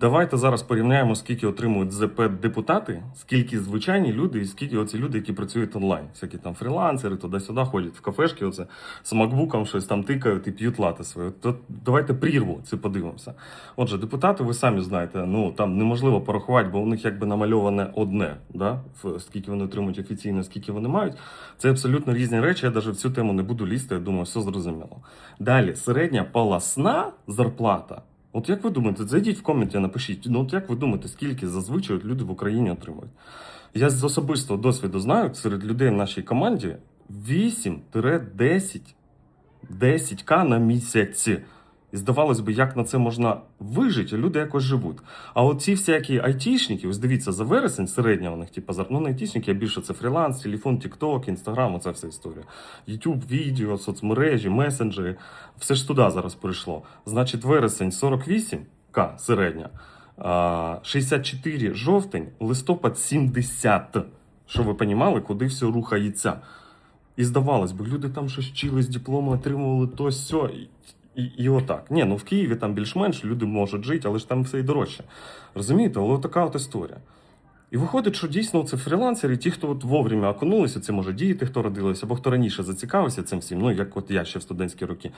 Давайте зараз порівняємо, скільки отримують ЗП депутати, скільки звичайні люди, і скільки оці люди, які працюють онлайн. Всякі там фрілансери, туди-сюди ходять в кафешки, оце з макбуком щось там тикають і п'ють лати свої. То давайте прірву це подивимося. Отже, депутати, ви самі знаєте, ну там неможливо порахувати, бо у них якби намальоване одне, да? скільки вони отримують офіційно, скільки вони мають. Це абсолютно різні речі. Я навіть в цю тему не буду лізти. Я думаю, все зрозуміло. Далі, середня полосна зарплата. От як ви думаєте, зайдіть в коменті, напишіть. Ну от як ви думаєте, скільки зазвичай люди в Україні отримують? Я з особистого досвіду знаю, серед людей в нашій команді 8-10 10к на місяць. І здавалось би, як на це можна вижити, люди якось живуть. А от ці всякі айтішники, ось дивіться, за вересень середня у них, типу, ну, не айтішники, а більше це фріланс, телефон, тікток, інстаграм, оця вся історія. Ютуб, відео, соцмережі, месенджери, все ж туди зараз прийшло. Значить, вересень 48к середня, 64 жовтень, листопад 70. Щоб ви розуміли, куди все рухається. І здавалось би, люди там щось вчились, дипломи отримували то сьо. І, і, отак. Ні, ну в Києві там більш-менш люди можуть жити, але ж там все і дорожче. Розумієте, але така от історія. І виходить, що дійсно це фрілансери, ті, хто от вовремя окунулися, це може діти, хто родилися, або хто раніше зацікавився цим всім, ну як от я ще в студентські роки.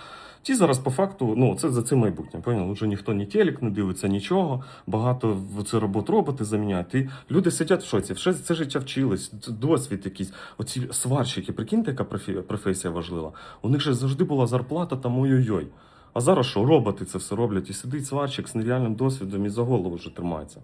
Ті зараз по факту, ну це за це майбутнє. Поняв? Уже ніхто ні телек не дивиться, нічого. Багато в це робот роботи заміняють. І люди сидять в шоці, все це життя вчились, досвід якийсь. Оці сварщики, прикиньте, яка професія важлива. У них же завжди була зарплата там ой-ой-ой. А зараз що, роботи це все роблять, і сидить сварщик з нереальним досвідом і за голову вже тримається.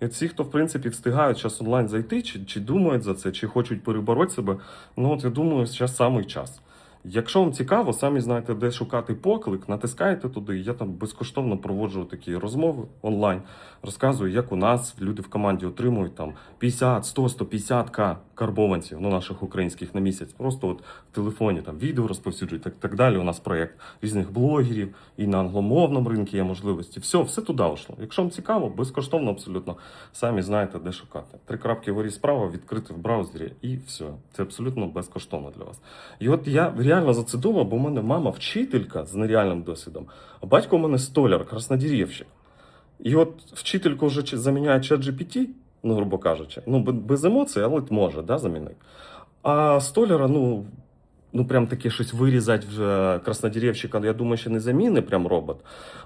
І всі, хто в принципі встигають зараз онлайн зайти, чи, чи думають за це, чи хочуть перебороти себе, ну от я думаю, зараз самий час. Якщо вам цікаво, самі знаєте, де шукати поклик, натискаєте туди. Я там безкоштовно проводжу такі розмови онлайн, розказую, як у нас люди в команді отримують там 50, 100, 150 к карбованців, ну наших українських на місяць. Просто от в телефоні там відео розповсюджують, так, так далі. У нас проєкт різних блогерів, і на англомовному ринку є можливості. Все, все туди йшло. Якщо вам цікаво, безкоштовно абсолютно самі знаєте, де шукати. Три крапки вгорі справа відкрити в браузері, і все. Це абсолютно безкоштовно для вас. І от я реально за це думав, бо в мене мама вчителька з нереальним досвідом, а батько у мене столяр, краснодірівщик. І от вчительку вже заміняє чат ну, грубо кажучи, ну, без емоцій, але може да, замінити. А столяра, ну, ну прям таке щось вирізати вже краснодірівщика, я думаю, ще не заміни прям робот,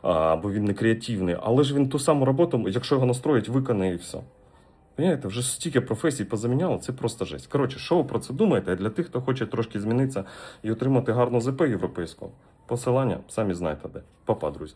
а, бо він не креативний, але ж він ту саму роботу, якщо його настроїть, виконає і все. Понимаєте, вже стільки професій позаміняло, це просто жесть. Коротше, що ви про це думаєте? Для тих, хто хоче трошки змінитися і отримати гарну ЗП європейську, посилання самі знаєте де. Папа, друзі.